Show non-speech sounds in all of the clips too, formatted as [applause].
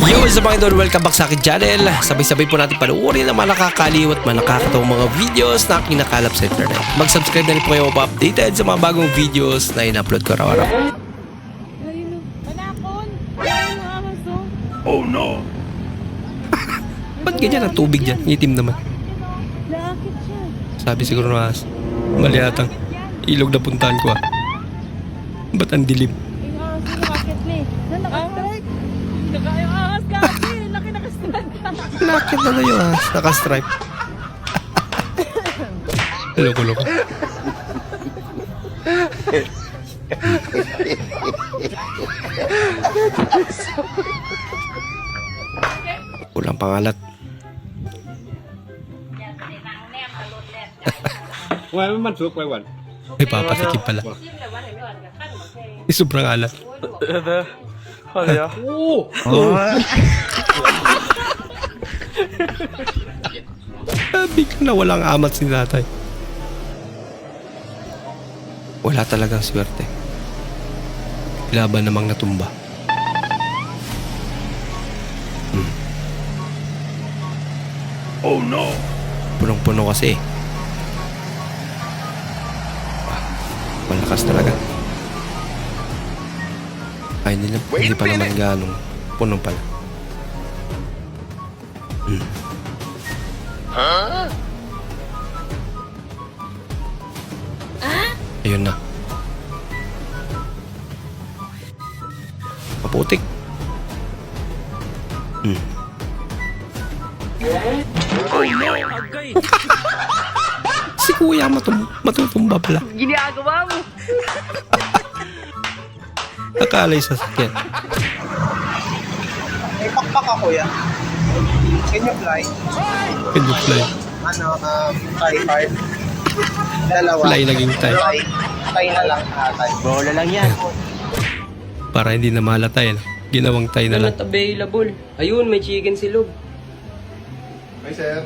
Yo, what's up mga idol? Welcome back sa akin channel. Sabay-sabay po natin panuorin ang mga nakakaliw at mga nakakatawang mga videos na kinakalap sa internet. Mag-subscribe na rin po kayo pa-updated sa mga bagong videos na in-upload ko araw-araw. Ayun o. Panakon! Ayun ang ahas o. Ba't ganyan ang tubig dyan? Itim naman. Sabi siguro na. Mali atang ilog na puntahan ko ah. Ba't ang dilim? Yung ahas yung akit ni. Saan nakastrike? Naka yung ahas kaki. Laki Lucky talaga ano yung ahas. Naka-stripe. loko, loko. Ulang pangalat. Why man suk why one? Ay, papatikip pala. Ay, sobrang alat. Oo! Oh. oh na walang amat si tatay. Wala talagang swerte. Laban namang natumba. Hmm. Oh no! Punong-puno kasi. Ah, Malakas talaga. Ay, hindi, na- hindi pa naman ganong puno pala. Ayun na. Maputik. Hmm. si kuya matum matutumba pala. Ginagawa mo. Nakalay sa sakyan. May pakpak ako yan. Can you fly? Can you fly? Ano, um, fly hard. Dalawa. Fly naging tie. Fly. Fly na lang atay. Bola lang yan. Para hindi na mahalata yan. Ginawang tay na lang. Not available. Ayun, may chicken silog. Ay sir,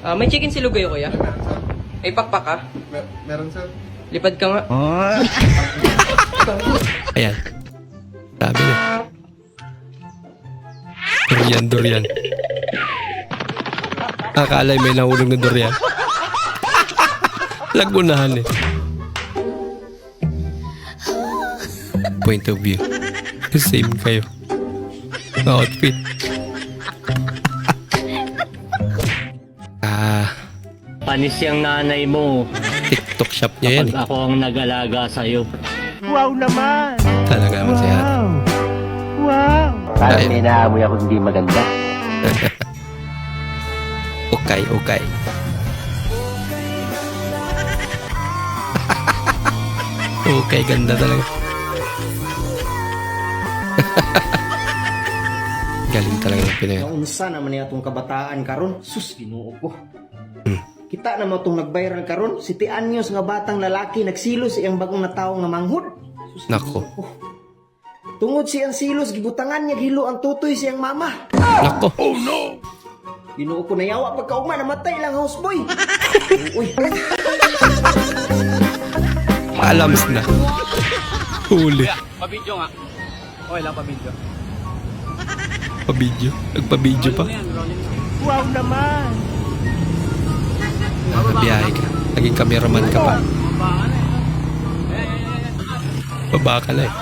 Ah, may chicken silog kayo, kuya? Ay, pakpak ka. Mer- meron sir. Lipad ka nga. Ayan. Sabi na. Durian, durian. Akala may nahulog na durian. Lagunahan eh. Point of view. Same kayo. Outfit. ah, Panis yung nanay mo TikTok shop niya yan pag eh. ako ang nag-alaga sa'yo. Talaga naman siya. Parang Ay. inaamoy ako hindi maganda. [laughs] Okay, okay. [laughs] okay, ganda talaga. [laughs] Galing talaga ng Pinoy. Naunsa naman niya itong kabataan karon sus ginoo ko. Hmm. Kita na mo itong nag-viral karon si Ti Anyos nga batang lalaki nagsilos sa iyang bagong natawo nga manghud. Sus, Nako. Tungod siyang silos, gibutangan niya gilo ang tutoy siyang mama. Nako. Ginoo ko nayawa pagkaugma namatay lang houseboy. [laughs] Uy, Alams na. Huli. Pabidyo nga. Okay lang pabidyo. Pabidyo. Nagpabidyo pa. wow naman. Nabiyahe ka. Naging cameraman ka pa. Baba ka na eh.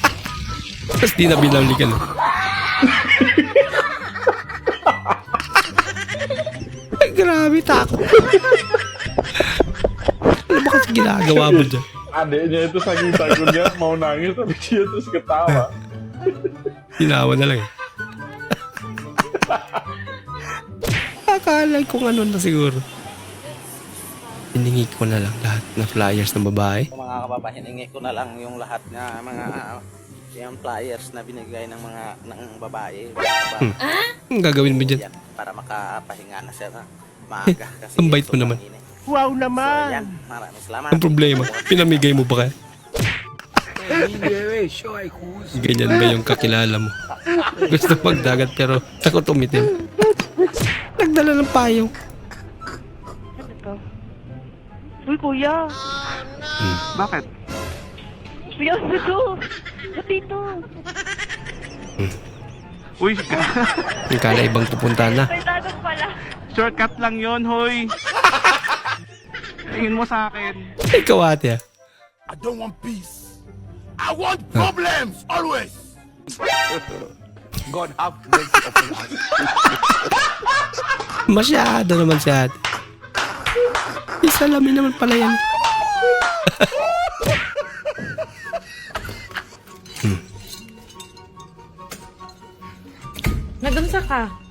[laughs] Tapos di na binawli ka na. [laughs] grabe, takot. ano ba kasi ginagawa mo dyan? Adeknya itu saking takutnya mau nangis tapi dia terus ketawa. Ginawa na lang eh. Akala kung ano na siguro. Hiningi ko na lang lahat na flyers ng babae. Mga kababayan, hingi ko na lang yung lahat na mga yung flyers na binigay ng mga ng babae. Hmm. Ang gagawin mo dyan? Yan, para makapahinga na siya na maaga. Kasi [laughs] Ang bait mo naman. Wow So, yan, maraming salamat. Ang problema, [laughs] pinamigay mo ba kaya? Ganyan ba yung kakilala mo? Gusto magdagat pero takot umitim. Nagdala ng payong. Uy, kuya. Bakit? Kuya, ito. Dito. Uy, [laughs] Yung kala ibang pupuntahan na. Shortcut lang yon hoy. [laughs] Tingin mo sa akin. Ikaw ate ah. I don't want peace. I want problems always. God have mercy upon us. [laughs] Masyado naman si ate. Isa lamin naman pala yan. [laughs] Nagunsa ka?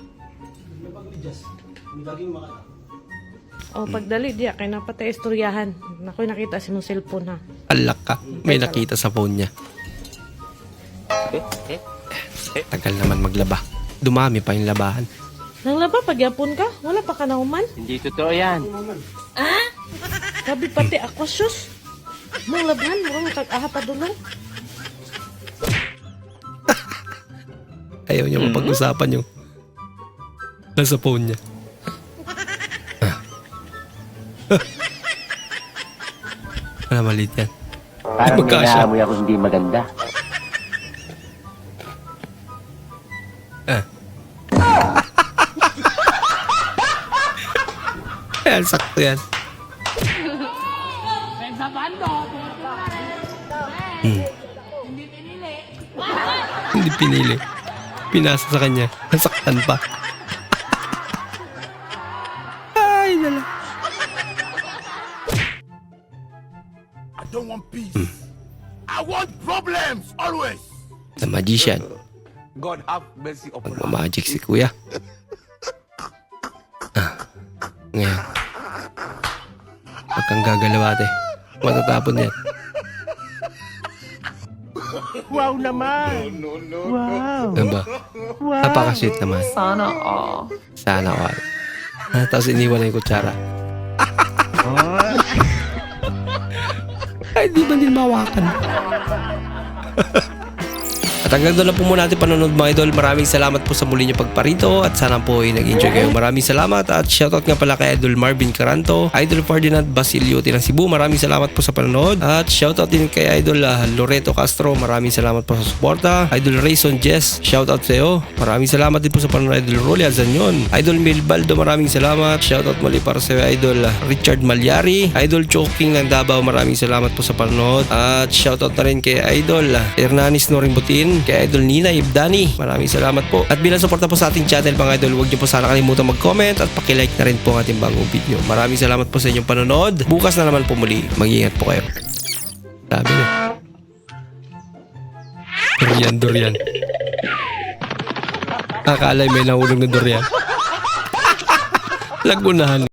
Oh, pagdali diya kay napatay istoryahan. Nakoy nakita si mong cellphone ha. Alak ka. May nakita sa phone niya. Tagal naman maglaba. Dumami pa yung labahan. Nang laba pagyapon ka? Wala pa ka nauman? Hindi totoo yan. Sabi pati ako sus. Mong labahan mo kag aha pa dulong. [laughs] Ayaw niya mapag-usapan yung nasa phone niya. Wala [laughs] maliit yan. Parang may Magkasya. naamoy ako hindi maganda. Ah. [laughs] Ayan, sakto yan. Hmm. Hindi pinili. Pinasa sa kanya. Nasaktan pa. [laughs] Ay, nala. I don't want peace. I want problems always. The magician. God have mercy upon us. Magmamagic si kuya. Ah. Ngayon. Huwag kang gagalaw ate. Matatapon yan. Wow naman. Ano ba? Napaka-sweet naman. Sana all. Sana all. Ah, tapos iniwan na yung kutsara. [laughs] Ay, di ba din mawakan? [laughs] At hanggang doon lang po muna natin panonood mga idol. Maraming salamat po sa muli niyo pagparito at sana po ay nag-enjoy kayo. Maraming salamat at shoutout nga pala kay Idol Marvin Caranto, Idol Ferdinand Basilio ng Cebu. Maraming salamat po sa panonood at shoutout din kay Idol ah, Loreto Castro. Maraming salamat po sa suporta. Idol Rayson Jess, shoutout sa iyo. Maraming salamat din po sa panonood Idol Rolly Azanyon. Idol Milbaldo, maraming salamat. Shoutout muli para sa Idol ah, Richard Malyari. Idol Choking ng Davao, maraming salamat po sa panonood. At shoutout na rin kay Idol ah, Hernanis Noring Butin, kay Idol Nina Ibdani. Maraming salamat po. At bilang suporta po sa ating channel mga idol, huwag niyo po sana kalimutan mag-comment at paki-like na rin po ang ating bagong video. Maraming salamat po sa inyong panonood. Bukas na naman po muli. Mag-ingat po kayo. Sabi na. Durian, durian. Akala may nahulog na durian. [laughs] Lagunahan.